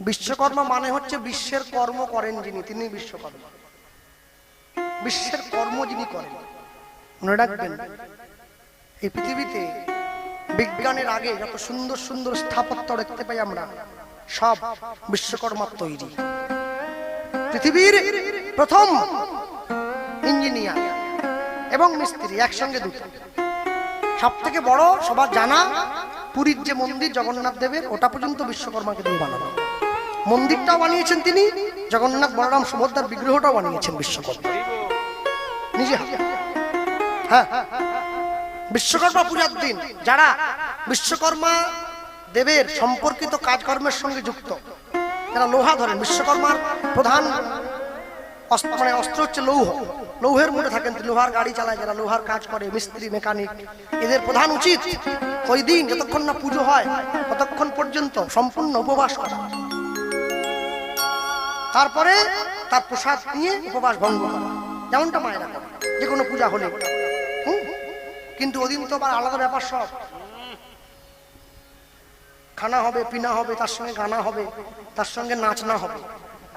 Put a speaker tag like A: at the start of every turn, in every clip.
A: বিশ্বকর্মা মানে হচ্ছে বিশ্বের কর্ম করেন যিনি, তিনি বিশ্বকর্মা। বিশ্বের কর্ম যিনি করেন, মনে রাখবেন, এই পৃথিবীতে বিজ্ঞানের আগে যত সুন্দর সুন্দর স্থাপত্য দেখতে পাই আমরা, সব বিশ্বকর্মার তৈরি। পৃথিবীর প্রথম ইঞ্জিনিয়ার এবং মিস্ত্রি একসঙ্গে দুটো। সব থেকে বড়, সবার জানা পুরীর যে মন্দির জগন্নাথ দেবের, ওটা পর্যন্ত বিশ্বকর্মাকে দিয়ে বানানো। মন্দিরটাও বানিয়েছেন তিনি, জগন্নাথ বলরাম সুভদ্রার বিগ্রহটাও বানিয়েছেন বিশ্বকর্মা। নিজে হ্যাঁ। বিশ্বকর্মা পূজার দিন যারা বিশ্বকর্মা দেবের সম্পর্কিত কাজকর্মের সঙ্গে যুক্ত, যারা লোহা ধরেন, বিশ্বকর্মার প্রধান মানে অস্ত্র হচ্ছে লৌহ। লৌহের মধ্যে থাকেন লোহার গাড়ি চালায়, যারা লোহার কাজ করে, মিস্ত্রি, মেকানিক, এদের প্রধান উচিত ওই দিন যতক্ষণ না পুজো হয়, ততক্ষণ পর্যন্ত সম্পূর্ণ উপবাস করা। তারপরে তার প্রসাদ নিয়ে উপবাস ভঙ্গ করা। যেমনটা মায়েরা করে। যে কোনো পূজা হলে? কিন্তু ওদিন তো আবার আলাদা ব্যাপার সব। খানা হবে পিনা হবে তার সঙ্গে গানা হবে তার সঙ্গে নাচনা হবে।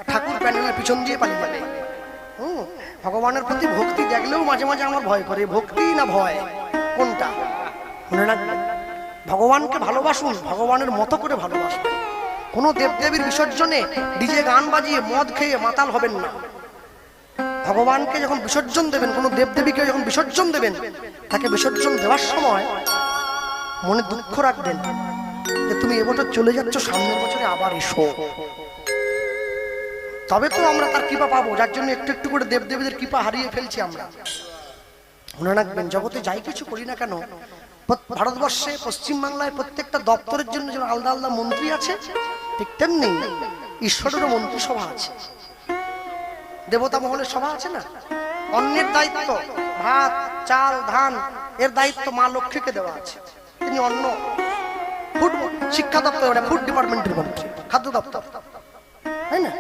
A: ঠাকুর প্যান্ডেলের পিছন দিয়ে পালিয়ে যাবে। হুম, ভগবানের প্রতি ভক্তি দেখলেও মাঝে মাঝে আমার ভয় করে। ভক্তি না ভয়? কোনটা? মনে ভগবানকে ভালোবাসুন ভগবানের মতো করে ভালোবাসুন। কোনো দেবদেবীর বিসর্জনে ডিজে গান বাজিয়ে মদ খেয়ে মাতাল হবেন না। ভগবানকে যখন বিসর্জন দেবেন, কোনো দেবদেবীকে যখন বিসর্জন দেবেন, তাকে বিসর্জন দেওয়ার সময় মনে দুঃখ রাখবেন যে তুমি এবছর চলে যাচ্ছ, সামনের বছরে আবার এসো। তবে তো আমরা তার কৃপা পাবো, যার জন্য একটু একটু করে দেবদেবীদের কৃপা হারিয়ে ফেলছি আমরা। মনে রাখবেন, জগতে যাই কিছু করি না কেন ভারতবর্ষে, পশ্চিমবাংলায় প্রত্যেকটা দপ্তরের জন্য যেমন আলাদা আলাদা মন্ত্রী আছে, ঠিক তেমনি ঈশ্বরেরও মন্ত্রিসভা আছে। দেবতা মহলের সভা আছে না? অন্যের দায়িত্ব, ভাত, চাল, ধান, এর দায়িত্ব মা লক্ষ্মীকে দেওয়া আছে। তিনি অন্য ফুড শিক্ষা দপ্তর ওটা ফুড ডিপার্টমেন্টের মন্ত্রী, খাদ্য দপ্তর। তাই না?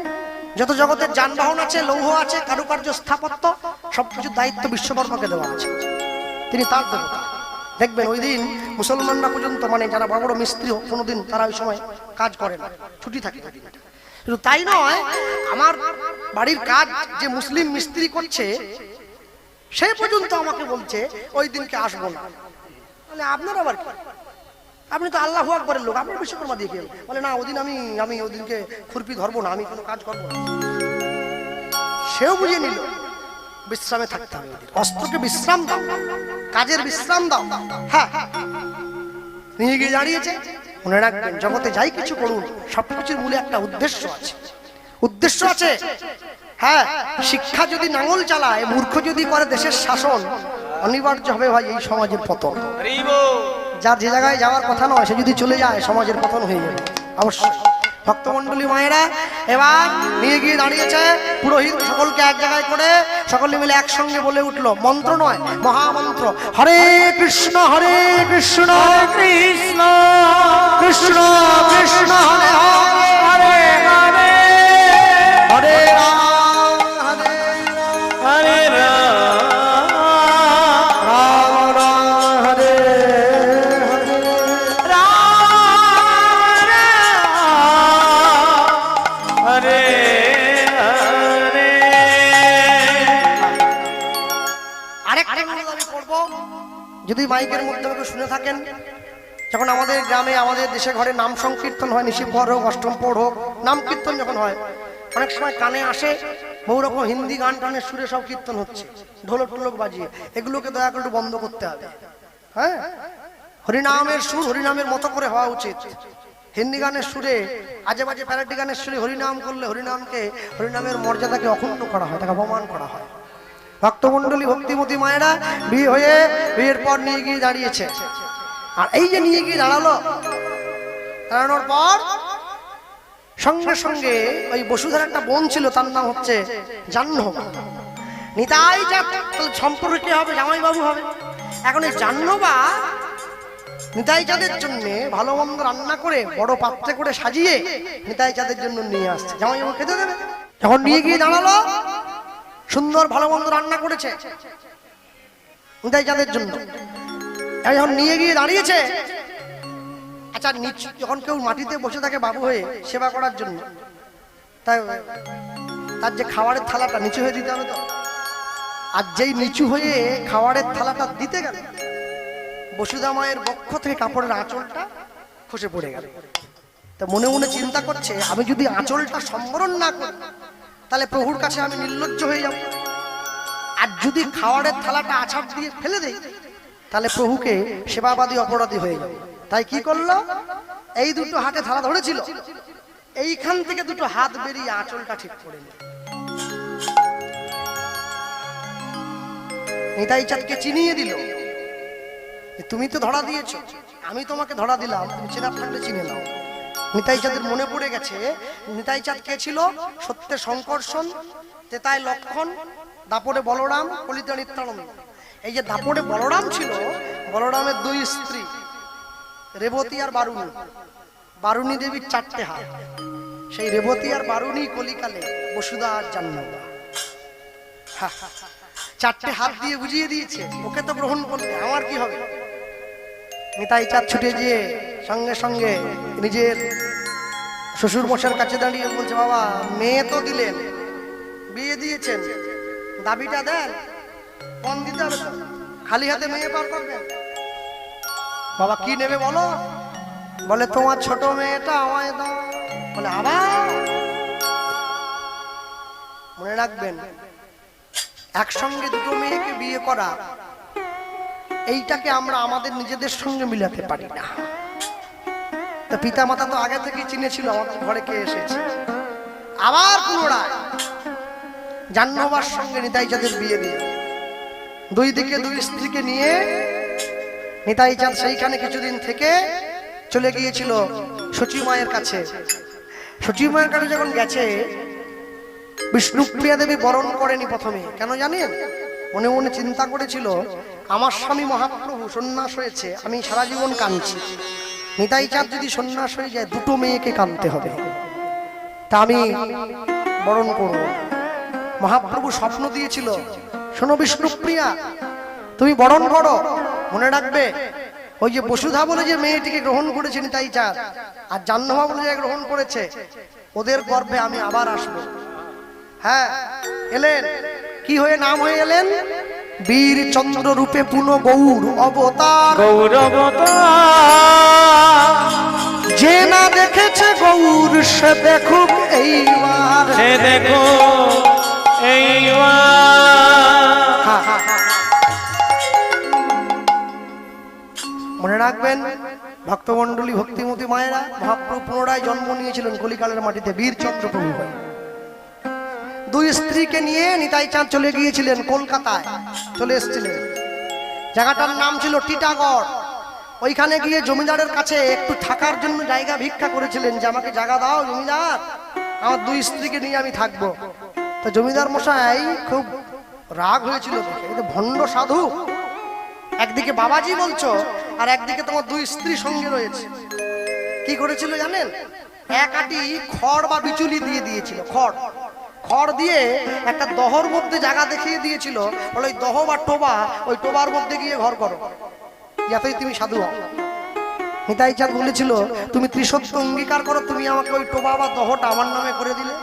A: যত জগতের যানবাহন আছে, লৌহ আছে, কারুকার্য, স্থাপত্য, সবকিছুর দায়িত্ব বিশ্বকর্মাকে দেওয়া আছে। তিনি তার দেবতা। দেখবেন ওই দিন মুসলমানরা পর্যন্ত মানে যারা বড় বড় মিস্ত্রি হোক, কোনোদিন তারা ওই সময় কাজ করে না, ছুটি থাকে। শুধু তাই নয়, আমার বাড়ির কাজ যে মুসলিম মিস্ত্রি করছে, সে পর্যন্ত আমাকে বলছে, ওই দিনকে আসব না। বলে, আপনার আবার আপনি তো আল্লাহ আকবরের লোক আপনি বিশ্বকর্মা দিয়ে হবে? বলে, না, ওদিন আমি আমি ওদিনকে খুরপি ধরবো না, আমি কোনো কাজ করব না। সেও বুঝে নিল, বিশ্রামে থাকতে হবে অস্ত্রকে বিশ্রাম দাও। কাজের বিশ্রাম দাও। হ্যাঁ। নিয়ে গিয়ে দাঁড়িয়েছে। মনে রাখবেন জগতে যাই কিছু করুন সবকিছুর মূলে একটা উদ্দেশ্য আছে। উদ্দেশ্য আছে হ্যাঁ শিক্ষা যদি নাঙল চালায় মূর্খ যদি করে দেশের শাসন অনিবার্য হবে ভাই এই সমাজের পতন। যার যে জায়গায় যাওয়ার কথা নয় সে যদি চলে যায় সমাজের পতন হয়ে যাবে। অবশ্যই। ভক্তমন্ডলী মায়েরা এবার নিয়ে গিয়ে দাঁড়িয়েছে পুরোহিত সকলকে এক জায়গায় করে সকলে মিলে একসঙ্গে বলে উঠল মন্ত্র নয় মহামন্ত্র। হরে কৃষ্ণ হরে কৃষ্ণ।
B: কৃষ্ণ।
A: কৃষ্ণ কৃষ্ণ হরে হরে
B: হরে।
A: মাইকের মধ্যে আমাকে শুনে থাকেন। যখন আমাদের গ্রামে, আমাদের দেশে ঘরে নাম সংকীর্তন হয় নিশিব ঘর হোক, অষ্টম পৌর হোক, নাম কীর্তন যখন হয়, অনেক সময় কানে আসে বহু রকম হিন্দি গান টানের সুরে সব কীর্তন হচ্ছে, ঢোলক টোলক বাজিয়ে। এগুলোকে দয়া করে বন্ধ করতে হবে। হ্যাঁ? হরিনামের সুর হরিনামের মতো করে হওয়া উচিত। হিন্দি গানের সুরে আজে বাজে প্যারাটি গানের সুরে হরিনাম করলে হরিনামকে, হরিনামের মর্যাদাকে অক্ষুণ্ণ করা হয়, তাকে অপমান করা হয়। ভক্তমন্ডলী ভক্তিমতী মায়েরা বিয়ে হয়ে বিয়ের পর নিয়ে গিয়ে দাঁড়িয়েছে। আর এই যে নিয়ে গিয়ে দাঁড়াল, দাঁড়ানোর পর সঙ্গে সঙ্গে ওই বসুধার একটা বোন ছিল, তার নাম হচ্ছে জাহ্নব। নিতাই তাহলে সম্পর্ক কি হবে, জামাইবাবু হবে। এখন এই জাহ্নবা নিতাই চাঁদের জন্য ভালো মন্দ রান্না করে, বড় পাত্রে করে সাজিয়ে নিতাই চাঁদের জন্য নিয়ে আসছে। জামাইবাবু খেতে দেবে। যখন নিয়ে গিয়ে দাঁড়াল সুন্দর ভালো মন্দ রান্না করেছে। চাঁদের জন্য? যখন নিয়ে গিয়ে দাঁড়িয়েছে আচ্ছা নিচু যখন কেউ মাটিতে বসে থাকে বাবু হয়ে সেবা করার জন্য, তাই তার যে খাবারের থালাটা নিচু হয়ে দিতে হবে তো? আর যেই নিচু হয়ে খাবারের থালাটা দিতে গেল বসুধা মায়ের বক্ষ থেকে কাপড়ের আঁচলটা খসে পড়ে গেল। তা মনে মনে চিন্তা করছে, আমি যদি আঁচলটা সম্বরণ না করি তাহলে প্রভুর কাছে আমি নির্লজ্জ হয়ে যাব। আর যদি খাওয়ারের থালাটা আছাড় দিয়ে ফেলে দেই, তাহলে প্রভুকে সেবাবাদী অপরাধী হয়ে যাবে। তাই কি করল? এই দুটো হাতে থালা ধরেছিল। এইখান থেকে দুটো হাত বেরিয়ে আঁচলটা ঠিক করে নিতাই চাঁদকে চিনিয়ে দিল তুমি তো ধরা দিয়েছ। আমি তোমাকে ধরা দিলাম। তুমি চেনা থাকলে চিনে নাও। নিতাই চাঁদের মনে পড়ে গেছে নিতাই চাঁদ কে ছিল? সত্যের সংকর্ষণ তেতায় লক্ষণ দাপড়ে বলরাম, কলিত নিত্যানন্দ। এই যে দাপড়ে বলরাম ছিল, বলরামের দুই স্ত্রী, রেবতী আর বারুণী। বারুণী দেবীর চারটে হাত। সেই রেবতী আর বারুণী কলিকালে বসুদা আর হা। চারটে হাত দিয়ে বুঝিয়ে দিয়েছে, ওকে তো গ্রহণ করবে আমার কি হবে? নিতাই চাঁদ ছুটে গিয়ে সঙ্গে সঙ্গে নিজের শ্বশুর মশার কাছে দাঁড়িয়ে বলছে, বাবা, মেয়ে তো দিলেন, বিয়ে দিয়েছেন, দাবিটা দেন, কম দিতে হবে খালি হাতে মেয়ে পার করবেন। বাবা, কি নেবে বলো? বলে, তোমার ছোট মেয়েটা আমায় দাও। বলে, আবার? মনে রাখবেন, একসঙ্গে দুটো মেয়েকে বিয়ে করা, এইটাকে আমরা আমাদের নিজেদের সঙ্গে মিলাতে পারি না। তা পিতা মাতা তো আগে থেকেই চিনেছিল আমাদের ঘরে কে এসেছে। আবার পুনরায় জাহ্নবার সঙ্গে নিতাই চাঁদের বিয়ে দিয়ে। দুই দিকে দুই স্ত্রীকে নিয়ে নিতাই চাঁদ সেইখানে কিছুদিন থেকে চলে গিয়েছিল সচি মায়ের কাছে। সচি মায়ের কাছে যখন গেছে, বিষ্ণুপ্রিয়া দেবী বরণ করেনি প্রথমে। কেন জানেন? মনে মনে চিন্তা করেছিল, আমার স্বামী মহাপ্রভু সন্ন্যাস হয়েছে, আমি সারা জীবন কাঁদছি। নিতাই চাঁদ যদি সন্ন্যাস হয়ে যায়, দুটো মেয়েকে কাঁদতে হবে। তা আমি বরণ করব। মহাপ্রভু স্বপ্ন দিয়েছিল, শোনো বিষ্ণুপ্রিয়া, তুমি বরণ করো, মনে রাখবে, ওই যে বসুধা বলে যে মেয়েটিকে গ্রহণ করেছে নিতাই চাঁদ, আর জাহ্নবা বলে যে গ্রহণ করেছে, ওদের গর্ভে আমি আবার আসব। হ্যাঁ এলেন। কি হয়ে নাম হয়ে এলেন? বীর চন্দ্র রূপে পুনঃ গৌর অবতার।
B: গৌরবতা
A: যে না দেখেছে গৌর সে দেখুক এইবার।
B: সে দেখো
A: হ্যাঁ। মনে রাখবেন ভক্তমন্ডলী ভক্তিমতী মায়েরা মহাপ্রভু পুনরায় জন্ম নিয়েছিলেন কলিকালের মাটিতে বীরচন্দ্র প্রভু দুই স্ত্রীকে নিয়ে নিতাই চাঁদ চলে গিয়েছিলেন কলকাতায়। চলে এসেছিলেন। জায়গাটার নাম ছিল টিটাগড়। ওইখানে গিয়ে জমিদারের কাছে একটু থাকার জন্য জায়গা ভিক্ষা করেছিলেন যে, আমাকে জায়গা দাও জমিদার, আমার দুই স্ত্রীকে নিয়ে আমি থাকব। তো জমিদার মশাই খুব রাগ হয়েছিল ভণ্ড সাধু। একদিকে বাবাজি বলছো, আর একদিকে তোমার দুই স্ত্রী সঙ্গে রয়েছে। কি করেছিল জানেন? এক আটি খড় বা বিচুলি দিয়ে দিয়েছিল, খড়। খড় দিয়ে একটা দহর মধ্যে জায়গা দেখিয়ে দিয়েছিল। বলে ওই দহ বা টোবা, ওই টোবার মধ্যে গিয়ে ঘর করো। যাতেই তুমি সাধু হও। নিতাই চাঁদ বলেছিল, তুমি ত্রিসত্য অঙ্গীকার করো, তুমি আমাকে ওই টোবা বা দহটা আমার নামে করে দিলে।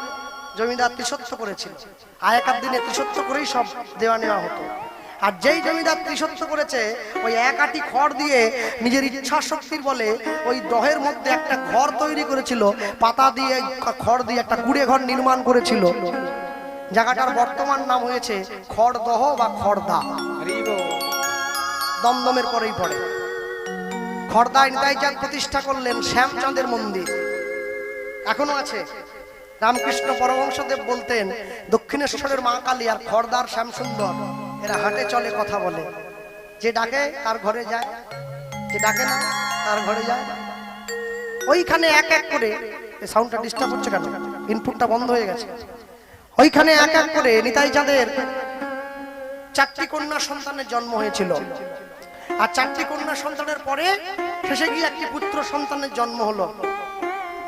A: জমিদার ত্রিসত্য করেছিল। আগেকার দিনে ত্রিসত্য করেই সব দেওয়া নেওয়া হতো। আর যেই জমিদার ত্রিসত্য করেছে, ওই এক আটি খড় দিয়ে নিজের ইচ্ছা শক্তির বলে ওই দহের মধ্যে একটা ঘর তৈরি করেছিল, পাতা দিয়ে খড় দিয়ে একটা কুড়ে ঘর নির্মাণ করেছিল। জায়গাটার বর্তমান নাম হয়েছে খড়দহ বা খড়দা। দমদমের পরেই পড়ে। খড়দায় নিতাই চাঁদ প্রতিষ্ঠা করলেন শ্যামচাঁদের মন্দির। এখনও আছে। রামকৃষ্ণ পরমহংসদেব বলতেন, দক্ষিণেশ্বরের মা কালী আর খড়দার শ্যামসুন্দর। এরা হাটে চলে, কথা বলে। যে ডাকে, তার ঘরে যায়। যে ডাকে না, তার ঘরে যায়। ওইখানে এক এক করে সাউন্ডটা ডিস্টার্ব হচ্ছে কেন? ইনপুটটা বন্ধ হয়ে গেছে। ওইখানে এক এক করে নিতাই চাঁদের চারটি কন্যা সন্তানের জন্ম হয়েছিল। আর চারটি কন্যা সন্তানের পরে শেষে গিয়ে একটি পুত্র সন্তানের জন্ম হলো।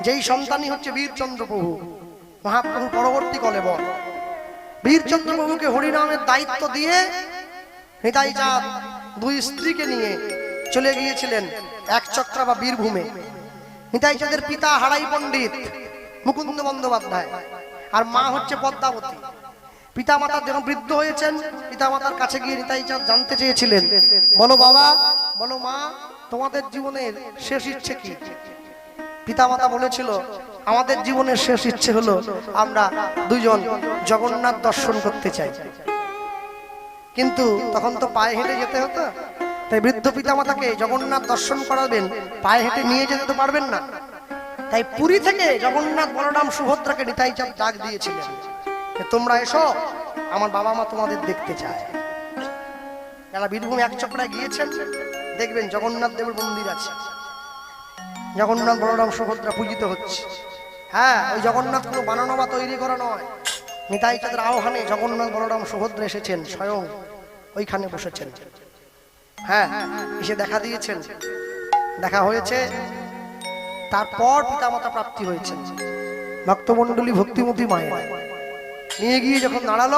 A: যেই সন্তানই হচ্ছে বীরচন্দ্র প্রভু মহাপ্রভু পরবর্তী কলে বল বীরচন্দ্র প্রভুকে হরিনামের দায়িত্ব দিয়ে নিতাই চাঁদ দুই স্ত্রীকে নিয়ে চলে গিয়েছিলেন এক চক্রা বা বীরভূমে। নিতাই চাঁদের পিতা হারাই পণ্ডিত মুকুন্দ বন্দ্যোপাধ্যায়। আর মা হচ্ছে পদ্মাবতী। পিতা মাতা যখন বৃদ্ধ হয়েছেন পিতা মাতার কাছে গিয়ে নিতাই চাঁদ জানতে চেয়েছিলেন, বলো বাবা, বলো মা, তোমাদের জীবনের শেষ ইচ্ছে কি? পিতামাতা বলেছিল আমাদের জীবনের শেষ ইচ্ছে হলো আমরা দুজন জগন্নাথ দর্শন করতে চাই। কিন্তু তখন তো পায়ে হেঁটে যেতে হতো। তাই বৃদ্ধ পিতামাতাকে জগন্নাথ দর্শন করাবেন, পায়ে হেঁটে নিয়ে যেতে তো পারবেন না। তাই পুরী থেকে জগন্নাথ বলরাম সুভদ্রাকে নিতাই চাঁদ ডাক দিয়েছিলেন তোমরা এসো, আমার বাবা মা তোমাদের দেখতে চায়। যারা বীরভূম এক চক্রায় গিয়েছেন, দেখবেন জগন্নাথ দেবের মন্দির আছে। জগন্নাথ বলরাম সুভদ্রা পূজিত হচ্ছে। হ্যাঁ ওই জগন্নাথ কোনো বানানো বা তৈরি করা নয়। নিতাই চাঁদের আহ্বানে জগন্নাথ বলরাম সুভদ্রা এসেছেন স্বয়ং ওইখানে বসেছেন। হ্যাঁ এসে দেখা দিয়েছেন। দেখা হয়েছে, তারপর পিতামাতা প্রাপ্তি হয়েছেন। ভক্তমণ্ডলী ভক্তিমতী মায়ের। নিয়ে গিয়ে যখন দাঁড়াল,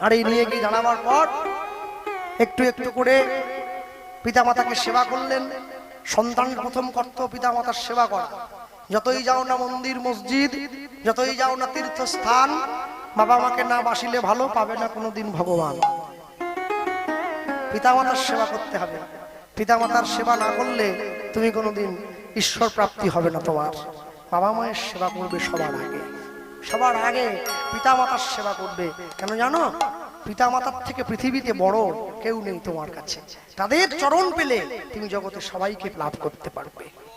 A: আর এই নিয়ে গিয়ে দাঁড়াবার পর একটু একটু করে পিতামাতাকে সেবা করলেন। সন্তান প্রথম কর্তব্য পিতামাতার সেবা করা। যতই যাও না মন্দির, মসজিদ, যতই যাও না তীর্থস্থান, বাবা মাকে না বাসিলে ভালো পাবে না কোনোদিন ভগবান। পিতামাতার সেবা করতে হবে। পিতামাতার সেবা না করলে তুমি কোনোদিন ঈশ্বর প্রাপ্তি হবে না তোমার। বাবা মায়ের সেবা করবে সবার আগে। সবার আগে পিতামাতার সেবা করবে। কেন জানো? পিতামাতার থেকে পৃথিবীতে বড় কেউ নেই তোমার কাছে। তাদের চরণ পেলে তুমি জগতে সবাইকে লাভ করতে পারবে।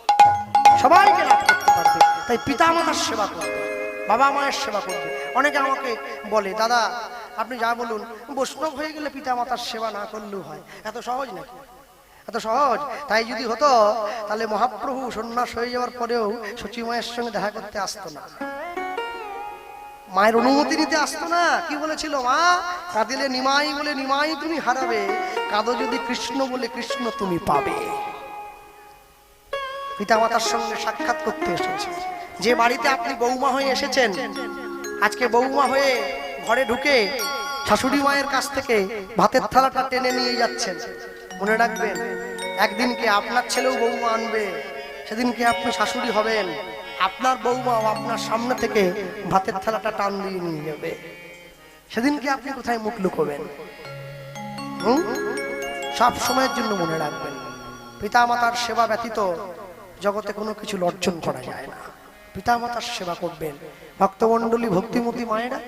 A: সবাইকে লাভ করতে পারবে। তাই পিতামাতার সেবা করবে বাবা মায়ের সেবা করবে অনেকে আমাকে বলে, দাদা, আপনি যা বলুন, বৈষ্ণব হয়ে গেলে পিতামাতার সেবা না করলেও হয়। এত সহজ নাকি? এত সহজ। তাই যদি হতো, তাহলে মহাপ্রভু সন্ন্যাস হয়ে যাওয়ার পরেও সচি মায়ের সঙ্গে দেখা করতে আসতো না। মায়ের অনুমতি নিতে আসতো না। কি বলেছিল মা? কাঁদিলে নিমাই বলে নিমাই তুমি হারাবে, কাঁদো যদি কৃষ্ণ বলে কৃষ্ণ তুমি পাবে। পিতামাতার সঙ্গে সাক্ষাৎ করতে এসেছে। যে বাড়িতে আপনি বৌমা হয়ে এসেছেন, আজকে বৌমা হয়ে ঘরে ঢুকে শাশুড়ি মায়ের কাছ থেকে ভাতের থালাটা টেনে নিয়ে যাচ্ছেন। মনে রাখবেন একদিনকে আপনার ছেলেও বৌমা আনবে সেদিনকে আপনি শাশুড়ি হবেন, আপনার বৌমা আপনার সামনে থেকে ভাতের থালাটা টান দিয়ে নিয়ে যাবে। সেদিনকে আপনি কোথায় মুখ লুকোবেন? সব সময়ের জন্য মনে রাখবেন। পিতামাতার সেবা ব্যতীত জগতে কোনো কিছু অর্জন করা যায় না। পিতামাতার সেবা করবেন। ভক্তমণ্ডলী, ভক্তিমতী মায়েরা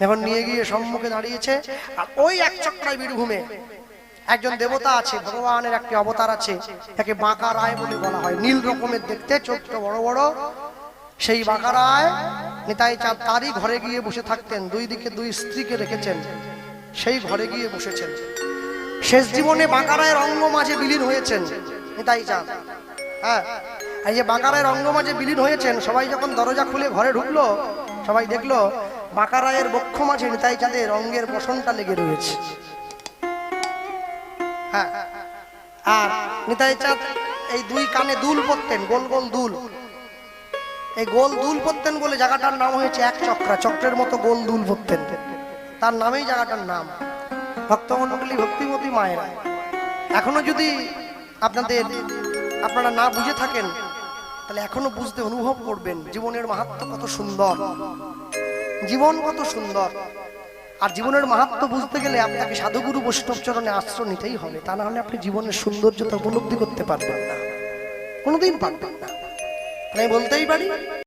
A: এখন নিয়ে গিয়ে সম্মুখে দাঁড়িয়েছে। আর ওই এক চক্রায় বীরভূমে একজন দেবতা আছে, ভগবানের একটি অবতার আছে তাকে বাঁকা রায় বলে বলা হয়। নীল রকমের দেখতে চোখটা বড় বড়। সেই বাঁকা রায় নেতাই চাঁদ তারই ঘরে গিয়ে বসে থাকতেন। দুই দিকে দুই স্ত্রীকে রেখেছেন। সেই ঘরে গিয়ে বসেছেন। শেষ জীবনে বাঁকারায়ের অঙ্গ মাঝে বিলীন হয়েছেন নেতাই চাঁদ। হ্যাঁ এই যে বাঁকারায়ের অঙ্গ মাঝে বিলীন হয়েছেন, সবাই যখন দরজা খুলে ঘরে ঢুকলো, সবাই দেখল বাঁকারায়ের বক্ষ মাঝে নিতাই চাঁদের অঙ্গের বসনটা লেগে রয়েছে। হ্যাঁ আর নিতাই চাঁদ এই দুই কানে দুল পরতেন, গোল গোল দুল। এই গোল দুল পরতেন বলে জায়গাটার নাম হয়েছে এক চক্রা, চক্রের মতো গোল দুল পরতেন। তার নামেই জায়গাটার নাম ভক্তমণ্ডলী ভক্তিমতী মায়েরা। এখনও যদি আপনাদের আপনারা না বুঝে থাকেন, তাহলে এখনও বুঝতে অনুভব করবেন জীবনের মাহাত্ম কত সুন্দর। জীবন কত সুন্দর। আর জীবনের মাহাত্ম বুঝতে গেলে আপনাকে সাধুগুরু বৈষ্ণব চরণে আশ্রয় নিতেই হবে। তা না হলে আপনি জীবনের সৌন্দর্যতা উপলব্ধি করতে পারবেন না। কোনোদিন পারবেন না। আমি বলতেই পারি